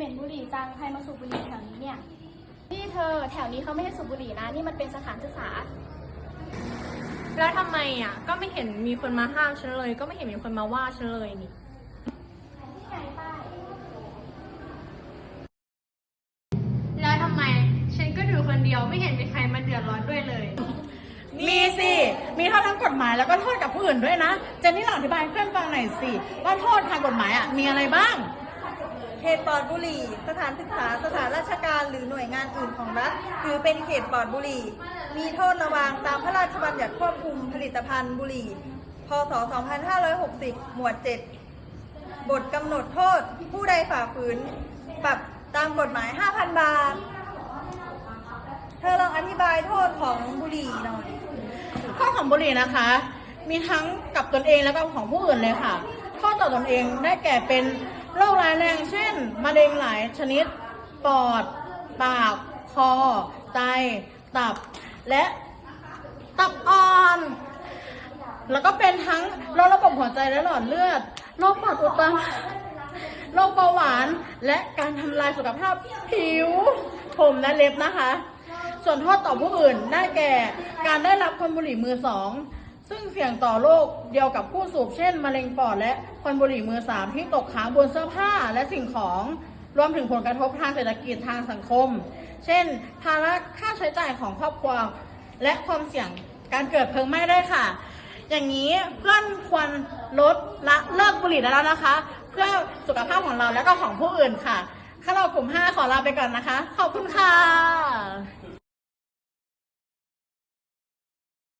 จังใครมาสูบบุหรี่แถวนี้เนี่ยนี่เธอแถวนี้เขาไม่ให้สูบบุหรี่นะ นี่มันเป็นสถานศึกษา แล้วทำไมอะ ก็ไม่เห็นมีคนมาห้ามฉันเลย ก็ไม่เห็นมีคนมาว่าฉันเลยนี่นี่ไงป้ายแล้วทำไม ฉันก็ดูคนเดียวไม่เห็นมีใครมาเดือดร้อนด้วยเลย มีสิ มีโทษทั้งกฎหมายแล้วก็โทษกับผู้อื่นด้วยนะ เจนนี่ลองอธิบายให้เพื่อนฟังหน่อยสิ ว่าโทษทางกฎหมายอะมีอะไรบ้าง เขตปลอดบุหรี่ สถานศึกษา สถานราชการหรือหน่วยงานอื่นของรัฐถือเป็นเขตปลอดบุหรี่ มีโทษระวางตามพระราชบัญญัติควบคุมผลิตภัณฑ์บุหรี่ พศ 2560 หมวด 7 บทกำหนดโทษ ผู้ใดฝ่าฝืน ปรับตามกฎหมาย 5,000 บาท เธอลองอธิบายโทษของบุหรี่หน่อย ข้อของบุหรี่นะคะ มีทั้งกับตนเองแล้วก็ของผู้อื่นเลยค่ะ ข้อต่อตนเองได้แก่เป็น โรคร้ายแรงเช่น มะเร็งหลายชนิด ปอด ปาก คอ ไต ตับ และตับอ่อน แล้วก็เป็นทั้งโรคระบบหัวใจและหลอดเลือด โรคปอดอุดตัน โรคเบาหวาน และการทำลายสุขภาพผิว ผมและเล็บนะคะ ส่วนโทษต่อผู้อื่นได้แก่ การได้รับควันบุหรี่มือสอง ซึ่งเสี่ยงต่อโรคเดียวกับผู้สูบเช่น มะเร็งปอดและควันบุหรี่มือสามที่ตกค้างบนเสื้อผ้าและสิ่งของรวมถึงผลกระทบทางเศรษฐกิจทางสังคม เช่น ภาระค่าใช้จ่ายของครอบครัวและความเสี่ยงการเกิดเพลิงไหม้ได้ค่ะ อย่างนี้เพื่อนควรลดละเลิกบุหรี่ได้แล้วนะคะ เพื่อสุขภาพของเราและก็ของผู้อื่นค่ะข้าเรากลุ่ม 5 ขอลาไปก่อนนะคะ ขอบคุณค่ะ